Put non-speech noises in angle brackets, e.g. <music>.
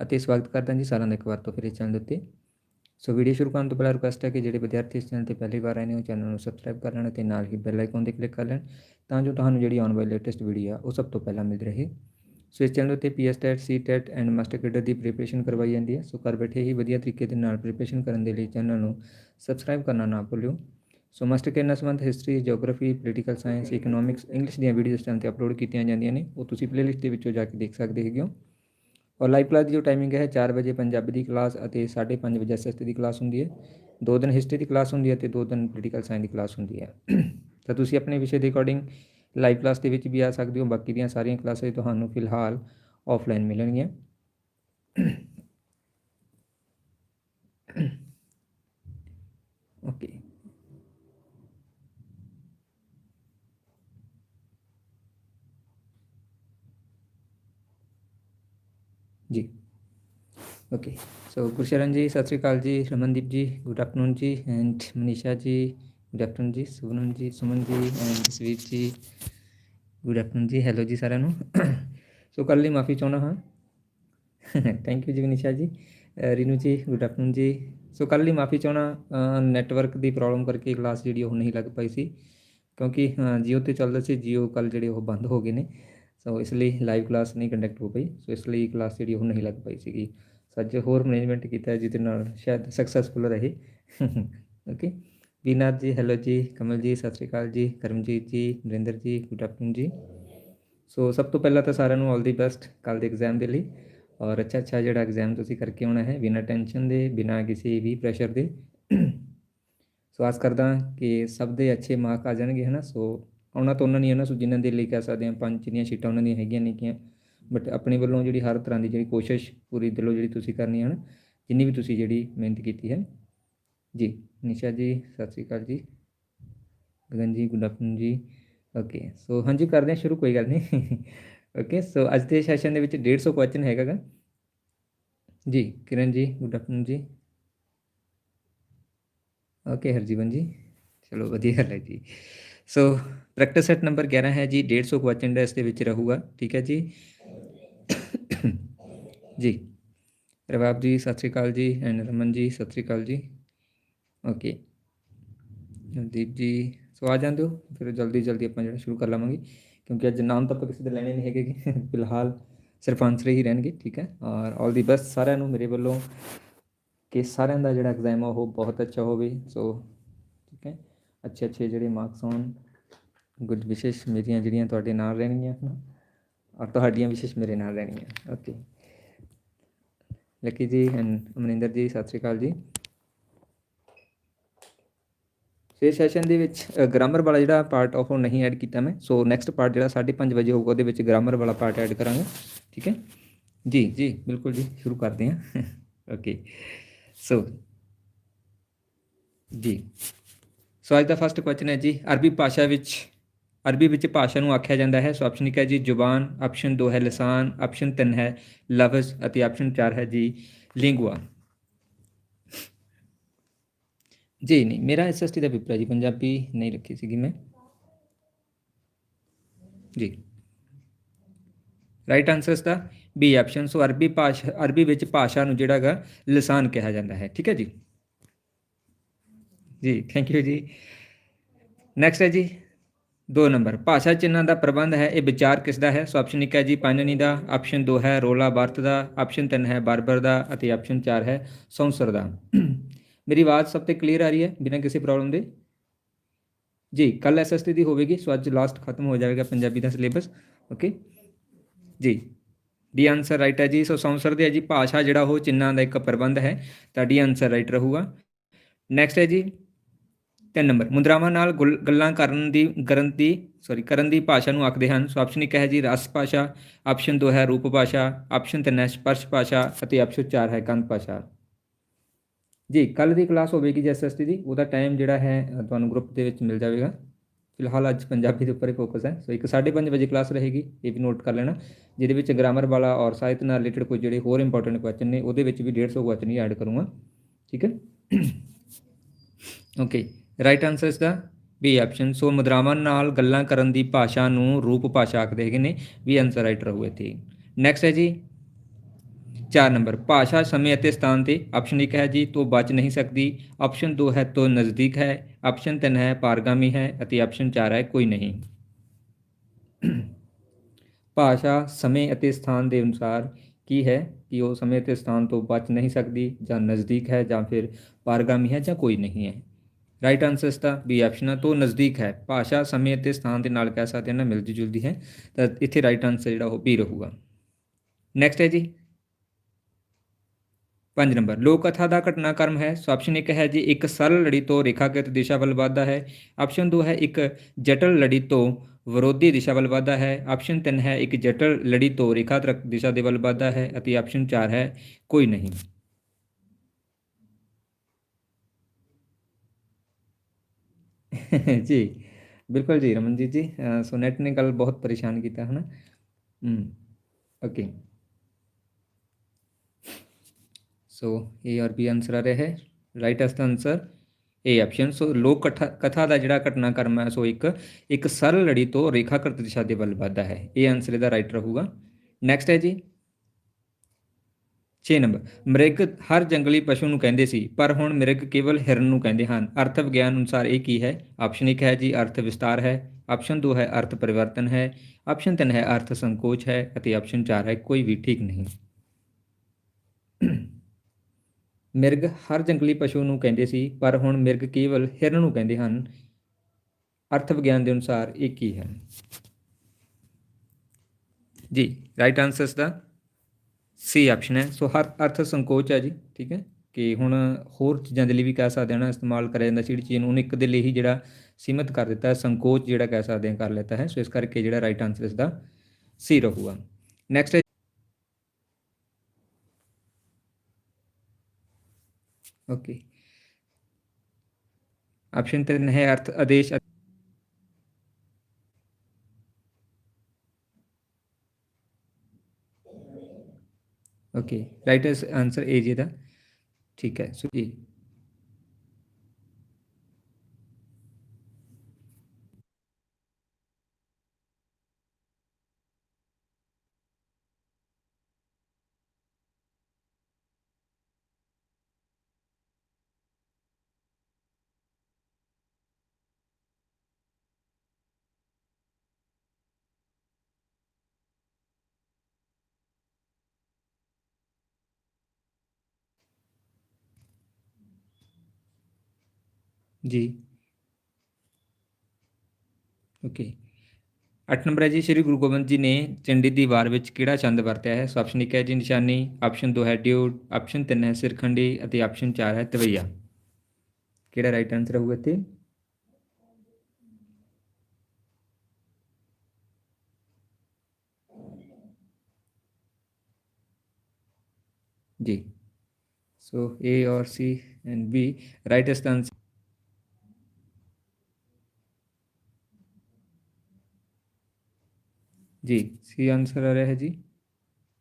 ਅਤੇ ਸਵਾਗਤ ਕਰਦਾ ਜੀ ਸਾਰਿਆਂ ਦਾ ਇੱਕ ਵਾਰ ਤੋਂ ਫਿਰ ਇਸ ਚੈਨਲ ਦੇ ਉੱਤੇ। ਸੋ ਵੀਡੀਓ ਸ਼ੁਰੂ ਕਰਨ ਤੋਂ ਪਹਿਲਾਂ ਰਿਕੁਐਸਟ ਹੈ ਕਿ ਜਿਹੜੇ ਵਿਦਿਆਰਥੀ ਇਸ ਚੈਨਲ ਤੇ ਪਹਿਲੀ ਵਾਰ ਆਏ ਨੇ, ਉਹ ਚੈਨਲ ਨੂੰ ਸਬਸਕ੍ਰਾਈਬ ਕਰ ਲੈਣ ਅਤੇ ਨਾਲ ਹੀ ਬੈਲ ਆਈਕਨ ਤੇ ਕਲਿੱਕ ਕਰ ਲੈਣ ਤਾਂ ਜੋ ਤੁਹਾਨੂੰ ਜਿਹੜੀ ਆਉਣ ਵਾਲੀ ਲੇਟੈਸਟ ਵੀਡੀਓ ਆ, ਉਹ ਸਭ ਤੋਂ ਪਹਿਲਾਂ ਮਿਲ ਰਹੇ। ਸੋ ਇਸ ਚੈਨਲ ਉੱਤੇ PS TET C TET and master cadre the preparation ਕਰਵਾਈ ਜਾਂਦੀ ਹੈ। ਸੋ ਘਰ ਬੈਠੇ ਹੀ ਵਧੀਆ ਤਰੀਕੇ ਦੇ ਨਾਲ ਪ੍ਰੀਪਰੇਸ਼ਨ ਕਰਨ ਦੇ ਲਈ ਚੈਨਲ ਨੂੰ ਸਬਸਕ੍ਰਾਈਬ ਕਰਨਾ ਨਾ ਭੁੱਲਿਓ। ਸੋ ਮਾਸਟਰ ਕੇਡਰ ਨਾਲ ਸੰਬੰਧ history geography political science economics English ਦੀਆਂ ਵੀਡੀਓਜ਼ ਇਸ ਚੈਨਲ ਤੇ ਅਪਲੋਡ ਕੀਤੀਆਂ ਜਾਂਦੀਆਂ ਨੇ। ਉਹ ਤੁਸੀਂ ਪਲੇਲਿਸਟ ਦੇ ਵਿੱਚੋਂ ਜਾ ਕੇ ਦੇਖ ਸਕਦੇ ਹੈਗੇ ਹੋ। ਔਰ ਲਾਈਵ ਕਲਾਸ ਦੀ ਜੋ ਟਾਈਮਿੰਗ ਹੈ 4 ਵਜੇ ਪੰਜਾਬੀ ਦੀ ਕਲਾਸ ਅਤੇ 5:30 ਵਜੇ ਐਸਐਸਟੀ ਦੀ ਕਲਾਸ ਹੁੰਦੀ ਹੈ। ਦੋ ਦਿਨ ਹਿਸਟਰੀ ਦੀ ਕਲਾਸ ਹੁੰਦੀ ਹੈ ਤੇ ਦੋ ਦਿਨ ਪੋਲੀਟੀਕਲ ਸਾਇੰਸ ਦੀ ਕਲਾਸ ਹੁੰਦੀ ਹੈ। ਤਾਂ ਤੁਸੀਂ ਆਪਣੇ ਵਿਸ਼ੇ ਦੇ ਅਕੋਰਡਿੰਗ ਲਾਈਵ ਕਲਾਸ ਦੇ ਵਿੱਚ ਵੀ ਆ ਸਕਦੇ ਹੋ। ਬਾਕੀ ਦੀਆਂ ਸਾਰੀਆਂ ਕਲਾਸਾਂ ਤੁਹਾਨੂੰ ਫਿਲਹਾਲ ਆਫਲਾਈਨ ਮਿਲਣਗੀਆਂ ਓਕੇ ਜੀ ਓਕੇ ਸੋ ਗੁਰਸ਼ਰਨ ਜੀ ਸਤਿ ਸ਼੍ਰੀ Akal ji Ramandeep ji good afternoon ji and Manisha ji good afternoon ਜੀ ਸੁਵਨਨ ਜੀ ਸੁਮਨ ਜੀ ਐਂਡ ਜਸਵੀਰ ਜੀ ਗੁੱਡ ਆਫਟਰਨੂਨ ਜੀ ਹੈਲੋ ਜੀ ਸਾਰਿਆਂ ਨੂੰ ਸੋ ਕੱਲ੍ਹ ਲਈ ਮਾਫੀ ਚਾਹੁੰਦਾ ਹਾਂ ਥੈਂਕ ਯੂ ਜੀ ਮਨੀਸ਼ਾ ਜੀ ਅ, ਰੀਨੂ ਜੀ ਗੁੱਡ ਆਫਟਰਨੂਨ ਜੀ ਸੋ ਕੱਲ੍ਹ ਲਈ ਮਾਫੀ ਚਾਹੁੰਦਾ ਨੈਟਵਰਕ ਦੀ ਪ੍ਰੋਬਲਮ ਕਰਕੇ ਕਲਾਸ ਜਿਹੜੀ ਉਹ ਨਹੀਂ ਲੱਗ ਪਈ ਸੀ ਕਿਉਂਕਿ ਜੀਓ ਤੇ ਚੱਲਦਾ ਸੀ ਜੀਓ ਕੱਲ ਜਿਹੜੇ ਉਹ ਬੰਦ ਹੋ ਗਏ ਨੇ ਸੋ ਇਸ ਲਈ ਲਾਈਵ ਕਲਾਸ ਨਹੀਂ ਕੰਡਕਟ ਹੋ ਪਈ ਸੋ ਇਸ ਲਈ ਕਲਾਸ ਜਿਹੜੀ ਉਹ ਨਹੀਂ ਲੱਗ ਪਈ ਸੀਗੀ ਸੋ ਹੋਰ ਮੈਨੇਜਮੈਂਟ ਕੀਤਾ ਜਿਹਦੇ ਨਾਲ ਸ਼ਾਇਦ ਸਕਸੈਸਫੁਲ ਰਹੇ। ਓਕੇ ਵੀਨਾਥ ਜੀ ਹੈਲੋ ਜੀ, ਕਮਲ ਜੀ, ਸਤਿ ਸ਼੍ਰੀ ਅਕਾਲ ਜੀ, ਕਰਮਜੀਤ ਜੀ, ਨਰਿੰਦਰ ਜੀ ਗੁੱਡ ਆਫਟਰਨੂਨ ਜੀ। ਸੋ ਸਭ ਤੋਂ ਪਹਿਲਾਂ ਤਾਂ ਸਾਰਿਆਂ ਨੂੰ ਆਲ ਦੀ ਬੈਸਟ ਕੱਲ ਦੇ ਐਗਜ਼ਾਮ ਦੇ ਲਈ। ਔਰ ਅੱਛਾ ਅੱਛਾ ਜਿਹੜਾ ਐਗਜ਼ਾਮ ਤੁਸੀਂ ਕਰਕੇ ਆਉਣਾ ਹੈ, ਬਿਨਾਂ ਟੈਨਸ਼ਨ ਦੇ, ਬਿਨਾਂ ਕਿਸੇ ਵੀ ਪ੍ਰੈਸ਼ਰ ਦੇ। ਸੋ ਆਸ ਕਰਦਾ ਕਿ ਸਭ ਦੇ ਅੱਛੇ ਮਾਰਕ ਆ ਜਾਣਗੇ, ਹਨਾ? ਸੋ ਆਉਣਾ ਤਾਂ ਉਹਨਾਂ ਨਹੀਂ ਹੈ ਨਾ, ਸੋ ਜਿਨ੍ਹਾਂ ਦੇ ਲਈ ਕਹਿ ਸਕਦੇ ਹਾਂ, ਪੰਜ ਜਿਹੜੀਆਂ ਸ਼ੀਟਾਂ ਉਹਨਾਂ ਦੀਆਂ ਹੈਗੀਆਂ ਨੇਗੀਆਂ। ਬਟ ਆਪਣੇ ਵੱਲੋਂ ਜਿਹੜੀ ਹਰ ਤਰ੍ਹਾਂ ਦੀ ਜਿਹੜੀ ਕੋਸ਼ਿਸ਼ ਪੂਰੀ ਦਿਲੋਂ ਜਿਹੜੀ ਤੁਸੀਂ ਕਰਨੀ ਹੈ ਨਾ ਜਿੰਨੀ ਵੀ ਤੁਸੀਂ ਜਿਹੜੀ ਮਿਹਨਤ ਕੀਤੀ ਹੈ। ਜੀ, ਨਿਸ਼ਾ ਜੀ, ਸਤਿ ਸ਼੍ਰੀ Akal ji. Gagan ji good afternoon ji. Okay so ਹਾਂਜੀ, ਕਰਦੇ ਹਾਂ ਸ਼ੁਰੂ, ਕੋਈ ਗੱਲ ਨਹੀਂ। ਓਕੇ ਸੋ ਅੱਜ ਦੇ ਸੈਸ਼ਨ ਦੇ ਵਿੱਚ 150 ਕੁਐਸਚਨ ਹੈਗਾ ਗਾ। ਜੀ, Kiran ji good afternoon ji. Okay Harjeevan ji. ਚਲੋ, ਵਧੀਆ ਗੱਲ ਹੈ ਜੀ। ਸੋ ਪ੍ਰੈਕਟਿਸ ਸੈਟ ਨੰਬਰ 11 ਹੈ ਜੀ 150 ਕੁਐਸਚਨ ਦਾ ਇਸ ਦੇ ਵਿੱਚ ਰਹੂਗਾ, ਠੀਕ ਹੈ ਜੀ। ਜੀ। ਰਵਾਬ ਜੀ, ਸਤਿ ਸ਼੍ਰੀ ਅਕਾਲ ਜੀ, ਐਨ ਰਮਨ ਜੀ, ਸਤਿ ਸ਼੍ਰੀ ਅਕਾਲ ਜੀ। ਓਕੇ। ਜਗਦੀਪ ਜੀ, ਸੋ ਆ ਜਾਂਦੇ ਹੋ, ਫਿਰ ਜਲਦੀ ਜਲਦੀ ਆਪਾਂ ਜਿਹੜਾ ਸ਼ੁਰੂ ਕਰ ਲਵਾਂਗੇ, ਕਿਉਂਕਿ ਅੱਜ ਨਾਮ ਤਾਂ ਆਪਾਂ ਕਿਸੇ ਦੇ ਲੈਣੇ ਨਹੀਂ ਹੈਗੇ ਗੇ। ਫਿਲਹਾਲ ਸਿਰਫ ਆਨਸਰ ਹੀ ਰਹਿਣਗੇ, ਠੀਕ ਹੈ। ਔਰ ਆਲ ਦੀ ਬੈਸਟ ਸਾਰਿਆਂ ਨੂੰ ਮੇਰੇ ਵੱਲੋਂ, ਕਿ ਸਾਰਿਆਂ ਦਾ ਜਿਹੜਾ ਐਗਜ਼ਾਮ ਆ ਉਹ ਬਹੁਤ ਅੱਛਾ ਹੋਵੇ ਸੋ ਠੀਕ ਹੈ। ਅੱਛੇ ਅੱਛੇ ਜਿਹੜੇ ਮਾਰਕਸ ਹੋਣ ਗੁੱਡ ਵਿਸ਼ੇਸ਼ ਮੇਰੀਆਂ ਜਿਹੜੀਆਂ ਤੁਹਾਡੇ ਨਾਲ ਰਹਿਣਗੀਆਂ ਹੈ ਔਰ ਤੁਹਾਡੀਆਂ ਵਿਸ਼ੇਸ਼ ਮੇਰੇ ਨਾਲ ਰਹਿਣਗੀਆਂ। ਓਕੇ ਲੱਕੀ ਜੀ ਐਂਡ ਅਮਰਿੰਦਰ ਜੀ, ਸਤਿ ਸ਼੍ਰੀ ਅਕਾਲ ਜੀ। ਸੋ ਇਸ ਸੈਸ਼ਨ ਦੇ ਵਿੱਚ ਗ੍ਰਾਮਰ ਵਾਲਾ ਜਿਹੜਾ ਪਾਰਟ ਆਫ ਉਹ ਨਹੀਂ ਐਡ ਕੀਤਾ ਮੈਂ। ਸੋ ਨੈਕਸਟ ਪਾਰਟ ਜਿਹੜਾ 5:30 ਵਜੇ ਹੋਊਗਾ, ਉਹਦੇ ਵਿੱਚ ਗ੍ਰਾਮਰ ਵਾਲਾ ਪਾਰਟ ਐਡ ਕਰਾਂਗੇ। ਠੀਕ ਹੈ? ਜੀ ਜੀ, ਬਿਲਕੁਲ ਜੀ, ਸ਼ੁਰੂ ਕਰਦੇ ਹਾਂ। ਓਕੇ ਸੋ ਜੀ। ਸੋ ਅੱਜ ਦਾ ਫਸਟ ਕੁਐਸਚਨ ਹੈ ਜੀ, ਅਰਬੀ ਭਾਸ਼ਾ ਵਿੱਚ ਅਰਬੀ ਵਿੱਚ ਭਾਸ਼ਾ ਨੂੰ ਆਖਿਆ ਜਾਂਦਾ ਹੈ। ਸੋ ਆਪਸ਼ਨ ਇੱਕ ਹੈ ਜੀ ਜ਼ੁਬਾਨ, ਆਪਸ਼ਨ 2 ਹੈ ਲਿਸਾਨ, ਆਪਸ਼ਨ 3 ਹੈ ਲਫ਼ਜ਼ ਅਤੇ ਆਪਸ਼ਨ 4 ਹੈ ਜੀ ਲਿੰਗੁਆ। ਜੀ ਨਹੀਂ, ਮੇਰਾ ਐਸਐਸਟੀ ਦਾ ਪੇਪਰ ਹੈ ਜੀ, ਪੰਜਾਬੀ ਨਹੀਂ ਰੱਖੀ ਸੀਗੀ ਮੈਂ। ਜੀ। ਰਾਈਟ ਆਨਸਰ ਇਸ ਦਾ ਬੀ ਆਪਸ਼ਨ ਸੋ ਅਰਬੀ ਭਾਸ਼ਾ, ਅਰਬੀ ਵਿੱਚ ਭਾਸ਼ਾ ਨੂੰ ਜਿਹੜਾ ਹੈਗਾ ਲਿਸਾਨ ਕਿਹਾ ਜਾਂਦਾ ਹੈ, ਠੀਕ ਹੈ ਜੀ? ਜੀ ਥੈਂਕ ਯੂ ਜੀ। ਨੈਕਸਟ ਹੈ ਜੀ 2 ਨੰਬਰ, ਭਾਸ਼ਾ ਚਿੰਨ੍ਹਾਂ ਦਾ ਪ੍ਰਬੰਧ ਹੈ, ਇਹ ਵਿਚਾਰ ਕਿਸ ਦਾ ਹੈ? ਸੋ ਆਪਸ਼ਨ 1 ਹੈ ਜੀ ਪਾਣਨੀ ਦਾ ਆਪਸ਼ਨ 2 ਹੈ, ਰੋਲਾ ਬਾਰਤ ਦਾ ਆਪਸ਼ਨ 3 ਹੈ, ਬਾਰਬਰ ਦਾ ਅਤੇ ਆਪਸ਼ਨ 4 ਹੈ, ਸੌਂਸਰ ਦਾ। ਮੇਰੀ ਆਵਾਜ਼ ਸਭ ਤੇ ਕਲੀਅਰ ਆ ਰਹੀ ਹੈ, ਬਿਨਾਂ ਕਿਸੇ ਪ੍ਰੋਬਲਮ ਦੇ? ਜੀ ਕੱਲ ਐਸਐਸਟੀ ਦੀ ਹੋਵੇਗੀ, ਸੋ ਅੱਜ ਲਾਸਟ ਖਤਮ ਹੋ ਜਾਵੇਗਾ ਪੰਜਾਬੀ ਦਾ ਸਿਲੇਬਸ ਓਕੇ ਜੀ ਡੀ ਆਨਸਰ ਰਾਈਟ ਹੈ ਜੀ, ਸੋ ਸੌਂਸਰ ਦੇ ਹੈ ਜੀ, ਭਾਸ਼ਾ ਜਿਹੜਾ ਉਹ ਚਿੰਨ੍ਹਾਂ ਦਾ ਇੱਕ ਪ੍ਰਬੰਧ ਹੈ ਤਾਂ ਡੀ ਆਨਸਰ ਰਾਈਟ ਰਹੂਗਾ। ਨੈਕਸਟ ਹੈ ਜੀ ਤਿੰਨ ਨੰਬਰ। ਮੁਦਰਾਵਾਂ ਨਾਲ ਗੁਲ- ਗੱਲਾਂ ਕਰਨ ਦੀ ਕਰਨ ਦੀ ਸੌਰੀ ਕਰਨ ਦੀ ਭਾਸ਼ਾ ਨੂੰ ਆਖਦੇ ਹਨ। ਸੋ ਆਪਸ਼ਨ 1 ਹੈ ਜੀ ਰਸ ਭਾਸ਼ਾ ਆਪਸ਼ਨ 2 ਹੈ ਰੂਪ ਭਾਸ਼ਾ ਆਪਸ਼ਨ 3 ਹੈ ਸਪਰਸ਼ ਭਾਸ਼ਾ ਅਤੇ ਆਪਸ਼ਨ 4 ਹੈ ਕੰਧ ਭਾਸ਼ਾ। ਜੀ ਕੱਲ ਦੀ ਕਲਾਸ ਹੋਵੇਗੀ ਜੀ ਐਸਐਸਟੀ ਦੀ। ਉਹਦਾ ਟਾਈਮ ਜਿਹੜਾ ਹੈ ਤੁਹਾਨੂੰ ਗਰੁੱਪ ਦੇ ਵਿੱਚ ਮਿਲ ਜਾਵੇਗਾ। ਫਿਲਹਾਲ ਅੱਜ ਪੰਜਾਬੀ ਦੇ ਉੱਪਰ ਹੀ ਫੋਕਸ ਹੈ। ਸੋ ਇੱਕ 5:30 ਵਜੇ ਕਲਾਸ ਰਹੇਗੀ, ਇਹ ਵੀ ਨੋਟ ਕਰ ਲੈਣਾ। ਜਿਹਦੇ ਵਿੱਚ ਗ੍ਰਾਮਰ ਵਾਲਾ ਔਰ ਸਾਹਿਤ ਨਾਲ ਰਿਲੇਟਡ ਕੋਈ ਜਿਹੜੇ ਹੋਰ ਇੰਪੋਰਟੈਂਟ ਕੁਐਸਚਨ ਨੇ, ਉਹਦੇ ਵਿੱਚ ਵੀ 150 ਕੁਐਸਚਨ ਹੀ ਐਡ ਕਰੂੰਗਾ। ਠੀਕ ਹੈ? <coughs> ਓਕੇ ਰਾਈਟ ਆਨਸਰ ਇਸ ਦਾ ਬੀ ਆਪਸ਼ਨ ਸੋ ਮੁਦਰਾਵਾਂ ਨਾਲ ਗੱਲਾਂ ਕਰਨ ਦੀ ਭਾਸ਼ਾ ਨੂੰ ਰੂਪ ਭਾਸ਼ਾ ਆਖਦੇ ਹੈਗੇ ਨੇ। ਵੀ ਆਨਸਰ ਰਾਈਟ ਰਹੂ ਇੱਥੇ। ਨੈਕਸਟ ਹੈ ਜੀ। 4 ਨੰਬਰ ਭਾਸ਼ਾ, ਸਮੇਂ ਅਤੇ ਸਥਾਨ ਤੇ ਆਪਸ਼ਨ 1 ਹੈ ਜੀ, ਤੋਂ ਬਚ ਨਹੀਂ ਸਕਦੀ। ਆਪਸ਼ਨ 2 ਹੈ, ਤੋਂ ਨਜ਼ਦੀਕ ਹੈ। ਆਪਸ਼ਨ 3 ਹੈ, ਪਾਰਗਾਮੀ ਹੈ ਅਤੇ ਆਪਸ਼ਨ 4 ਹੈ, ਕੋਈ ਨਹੀਂ। ਭਾਸ਼ਾ, ਸਮੇਂ ਅਤੇ ਸਥਾਨ ਦੇ ਅਨੁਸਾਰ ਕੀ ਹੈ? ਕਿ ਉਹ ਸਮੇਂ ਅਤੇ ਸਥਾਨ ਤੋਂ ਬਚ ਨਹੀਂ ਸਕਦੀ ਜਾਂ ਨਜ਼ਦੀਕ ਹੈ ਜਾਂ ਫਿਰ ਪਾਰਗਾਮੀ ਹੈ ਜਾਂ ਕੋਈ ਨਹੀਂ ਹੈ। ਰਾਈਟ ਆਨਸਰ ਇਸ ਦਾ ਬੀ ਆਪਸ਼ਨ ਤੋਂ ਨਜ਼ਦੀਕ ਹੈ। ਭਾਸ਼ਾ, ਸਮੇਂ ਅਤੇ ਸਥਾਨ ਦੇ ਨਾਲ ਕਹਿ ਸਕਦੇ ਹਾਂ, ਨਾ ਮਿਲਦੀ ਜੁਲਦੀ ਹੈ। ਤਾਂ ਇੱਥੇ ਰਾਈਟ ਆਨਸਰ ਜਿਹੜਾ ਉਹ ਬੀ ਰਹੂਗਾ। ਨੈਕਸਟ ਹੈ ਜੀ। 5 ਨੰਬਰ। ਲੋਕ ਕਥਾ ਦਾ ਘਟਨਾਕ੍ਰਮ ਹੈ। ਸੋ ਆਪਸ਼ਨ 1 ਹੈ ਜੀ, ਇੱਕ ਸਰਲ ਲੜੀ ਤੋਂ ਰੇਖਾਗਤ ਦਿਸ਼ਾ ਵੱਲ ਵਧਦਾ ਹੈ। ਆਪਸ਼ਨ 2 ਹੈ, ਇੱਕ ਜਟਲ ਲੜੀ ਤੋਂ ਵਿਰੋਧੀ ਦਿਸ਼ਾ ਵੱਲ ਵਧਦਾ ਹੈ। ਆਪਸ਼ਨ 3 ਹੈ, ਇੱਕ ਜਟਲ ਲੜੀ ਤੋਂ ਰੇਖਾਤਰਕ ਦਿਸ਼ਾ ਦੇ ਵੱਲ ਵਧਦਾ ਹੈ ਅਤੇ ਆਪਸ਼ਨ 4 ਹੈ, ਕੋਈ ਨਹੀਂ। ਜੀ ਬਿਲਕੁਲ ਜੀ ਰਮਨਜੀਤ ਜੀ ਅ, ਸੋ ਨੈਟ ਨੇ ਕੱਲ ਬਹੁਤ ਪਰੇਸ਼ਾਨ ਕੀਤਾ ਹੈ ਨਾ ਹਮ ਓਕੇ ਸੋ ਏ ਔਰ ਬੀ ਆਨਸਰ ਆ ਰਿਹਾ ਹੈ ਰਾਈਟ ਆਸ ਦਾ ਆਨਸਰ ਏ ਆਪਸ਼ਨ ਸੋ ਲੋਕ ਕਥਾ ਕਥਾ ਦਾ ਜਿਹੜਾ ਘਟਨਾਕ੍ਰਮ ਹੈ ਸੋ ਇੱਕ ਇੱਕ ਸਰਲ ਲੜੀ ਤੋਂ ਰੇਖਾਕ੍ਰਿਤ ਦਿਸ਼ਾ ਦੇ ਵੱਲ ਵੱਧਦਾ ਹੈ ਇਹ ਆਨਸਰ ਇਹਦਾ ਰਾਈਟ ਰਹੂਗਾ ਨੈਕਸਟ ਹੈ ਜੀ 6 ਨੰਬਰ, ਮ੍ਰਿਗ ਹਰ ਜੰਗਲੀ ਪਸ਼ੂ ਨੂੰ ਕਹਿੰਦੇ ਸੀ, ਪਰ ਹੁਣ ਮ੍ਰਿਗ ਕੇਵਲ ਹਿਰਨ ਨੂੰ ਕਹਿੰਦੇ ਹਨ। ਅਰਥ ਵਿਗਿਆਨ ਅਨੁਸਾਰ ਇਹ ਕੀ ਹੈ? ਆਪਸ਼ਨ 1 ਹੈ ਜੀ, ਅਰਥ ਵਿਸਤਾਰ ਹੈ। ਆਪਸ਼ਨ 2 ਹੈ, ਅਰਥ ਪਰਿਵਰਤਨ ਹੈ। ਆਪਸ਼ਨ 3 ਹੈ, ਅਰਥ ਸੰਕੋਚ ਹੈ। ਅਤੇ ਆਪਸ਼ਨ 4 ਹੈ, ਕੋਈ ਵੀ ਠੀਕ ਨਹੀਂ। ਮਿਰਗ ਹਰ ਜੰਗਲੀ ਪਸ਼ੂ ਨੂੰ ਕਹਿੰਦੇ ਸੀ, ਪਰ ਹੁਣ ਮਿਰਗ ਕੇਵਲ ਹਿਰਨ ਨੂੰ ਕਹਿੰਦੇ ਹਨ। ਅਰਥ ਵਿਗਿਆਨ ਦੇ ਅਨੁਸਾਰ ਇਹ ਕੀ ਹੈ? ਜੀ ਰਾਈਟ ਆਨਸਰ ਦਾ। ਸੀ ਆਪਸ਼ਨ ਹੈ। ਸੋ ਹਰ ਅਰਥ ਸੰਕੋਚ ਹੈ ਜੀ, ਠੀਕ ਹੈ? ਕਿ ਹੁਣ ਹੋਰ ਚੀਜ਼ਾਂ ਦੇ ਲਈ ਵੀ ਕਹਿ ਸਕਦੇ ਹਾਂ ਨਾ, ਇਸਤੇਮਾਲ ਕਰਿਆ ਜਾਂਦਾ ਜਿਹੜੀ ਚੀਜ਼ ਨੂੰ, ਉਹਨੇ ਇੱਕ ਦੇ ਲਈ ਹੀ ਜਿਹੜਾ ਸੀਮਿਤ ਕਰ ਦਿੱਤਾ ਸੰਕੋਚ ਜਿਹੜਾ ਕਹਿ ਸਕਦੇ ਹਾਂ, ਕਰ ਲੈਤਾ ਹੈ। ਸੋ ਇਸ ਕਰਕੇ ਜਿਹੜਾ ਰਾਈਟ ਆਨਸਰ ਇਸ ਦਾ ਸੀ ਰਹੂਗਾ। ਨੈਕਸਟ ਹੈ ਓਕੇ ਆਪਸ਼ਨ 3 ਹੈ ਅਰਥ ਆਦੇਸ਼ ਓਕੇ ਰਾਈਟ ਆਨਸਰ ਏ ਜੀ ਦਾ। ਠੀਕ ਹੈ। ਸੋ ਜੀ। ਜੀ। ਓਕੇ 8 ਨੰਬਰ ਹੈ ਜੀ, ਸ੍ਰੀ ਗੁਰੂ ਗੋਬਿੰਦ ਜੀ ਨੇ ਚੰਡੀ ਦੀ ਵਾਰ ਵਿੱਚ ਕਿਹੜਾ ਚੰਦ ਵਰਤਿਆ ਹੈ? ਸੋ ਆਪਸ਼ਨ 1 ਹੈ ਜੀ, ਨਿਸ਼ਾਨੀ, ਆਪਸ਼ਨ 2 ਹੈ ਡਿਊਡ, ਆਪਸ਼ਨ 3 ਹੈ ਸਿਰਖੰਡੀ ਅਤੇ ਆਪਸ਼ਨ 4 ਹੈ ਤਵਈਆ। ਕਿਹੜਾ ਰਾਈਟ ਆਨਸਰ ਹੋਊਗਾ ਇੱਥੇ? जी so a or c and b, rightest answer ਜੀ ਸੀ ਆਨਸਰ ਆ ਰਿਹਾ ਹੈ ਜੀ।